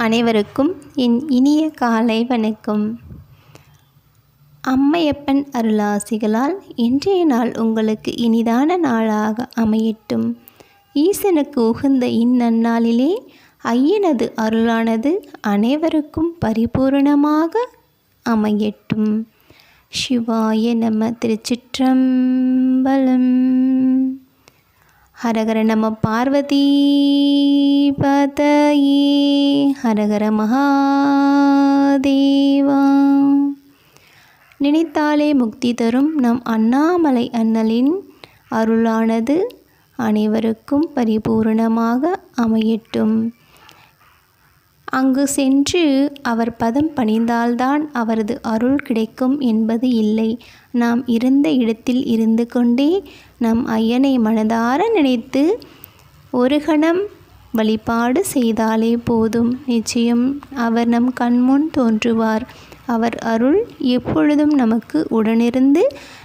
அனைவருக்கும் என் இனிய காலை வணக்கம். அம்மையப்பன் அருளாசிகளால் இன்றைய நாள் உங்களுக்கு இனிதான நாளாக அமையட்டும். ஈசனுக்கு உகந்த இந்நன்னாளிலே ஐயனது அருளானது அனைவருக்கும் பரிபூரணமாக அமையட்டும். சிவாய நம திருச்சிற்றம்பலம் ஹரஹர நம பார்வதி பதயே. ஹரஹர மகாதேவா. நினைத்தாலே முக்தி தரும் நம் அண்ணாமலை அண்ணலின் அருளானது அனைவருக்கும் பரிபூரணமாக அமையட்டும். அங்கு சென்று அவர் பதம் பணிந்தால்தான் அவரது அருள் கிடைக்கும் என்பது இல்லை. நாம் இருந்த இடத்தில் இருந்து கொண்டே நம் ஐயனை மனதார நினைத்து ஒரு கணம் வழிபாடு செய்தாலே போதும். நிச்சயம் அவர் நம் கண்முன் தோன்றுவார். அவர் அருள் எப்பொழுதும் நமக்கு உடனிருந்து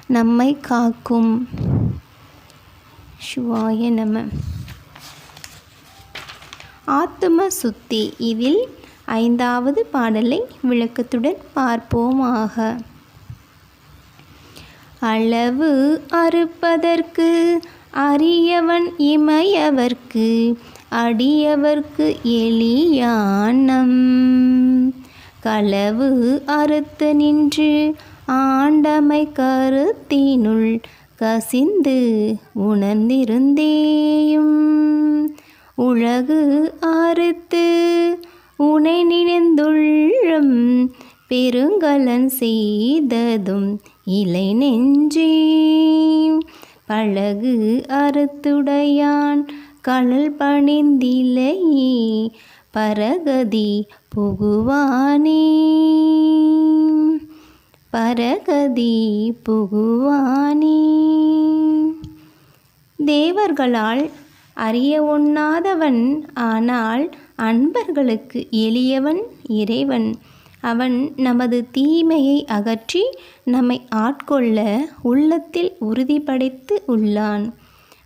நம்மை காக்கும். சிவாய நம. ஆத்தும சுத்தி இதில் ஐந்தாவது பாடலை விளக்கத்துடன் பார்ப்போமாக. அளவு அறுப்பதற்கு அரியவன் இமையவர்க்கு அடியவர்க்கு எளியானம். களவு அறுத்து நின்று ஆண்டமை கருத்தினுள் கசிந்து உணர்ந்திருந்தேயும். உலகு ஆறுத்து உனை நினைந்துள்ளம். பெருங்கலன் செய்ததும் இலை நெஞ்சே. பழகு அறுத்துடையான் கடல் பணிந்திலையே பரகதி புகுவானே. பரகதி புகுவானே. தேவர்களால் அறிய ஒண்ணாதவன் ஆனால் அன்பர்களுக்கு எளியவன் இறைவன். அவன் நமது தீமையை அகற்றி நம்மை ஆட்கொள்ள உள்ளத்தில் உறுதிப்படைத்து உள்ளான்.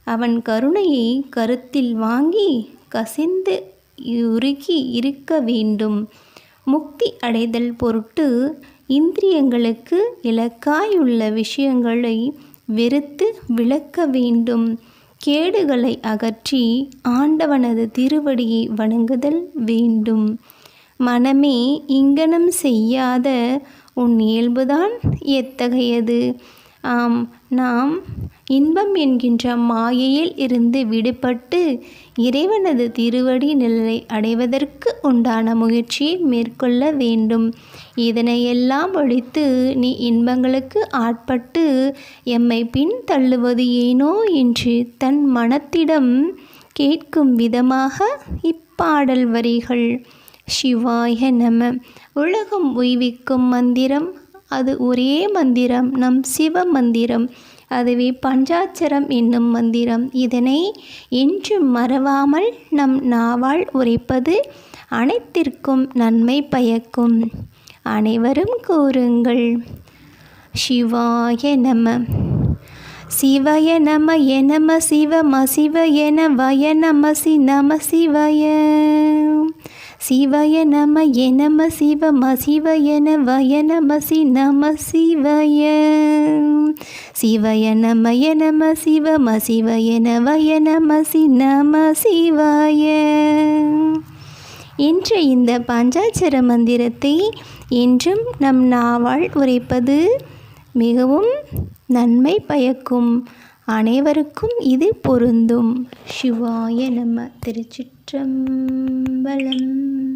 அவன் கருணையை கருத்தில் வாங்கி கசிந்து உருகி இருக்க வேண்டும். முக்தி அடைதல் பொருட்டு இந்திரியங்களுக்கு இலக்காயுள்ள விஷயங்களை வெறுத்து விளக்க வேண்டும். கேடுகளை அகற்றி ஆண்டவனது திருவடியை வணங்குதல் வேண்டும். மனமே இங்கனம் செய்யாத உன் இயல்புதான் எத்தகையது? ஆம் நாம் இன்பம் என்கின்ற மாயையில் இருந்து விடுபட்டு இறைவனது திருவடி நிலை அடைவதற்கு உண்டான முயற்சியை மேற்கொள்ள வேண்டும். இதனையெல்லாம் ஒழித்து நீ இன்பங்களுக்கு ஆட்பட்டு எம்மை பின்தள்ளுவது ஏனோ என்று தன் மனத்திடம் கேட்கும் விதமாக இப்பாடல் வரிகள். சிவாய நம உலகம் உய்விக்கும் மந்திரம் அது ஒரே மந்திரம் நம் சிவ மந்திரம். அதுவே பஞ்சாட்சரம் என்னும் மந்திரம். இதனை என்றும் மறவாமல் நம் நாவால் உரைப்பது அனைத்திற்கும் நன்மை பயக்கும். அனைவரும் கூறுங்கள். சிவாய நம. சிவய நம எனம சிவம சிவ என வய நமசி நம சிவய. சிவய நம எனம சிவம சிவ என வய நமசி நம சிவய. சிவய நம எனம சிவம சிவ என வய நமசி நம சிவாய. இன்று இந்த பஞ்சாட்சர மந்திரத்தை என்றும் நம் நாவால் உரைப்பது மிகவும் நன்மை பயக்கும். அனைவருக்கும் இது பொருந்தும். சிவாய நம திருச்சிற்றம்பலம்.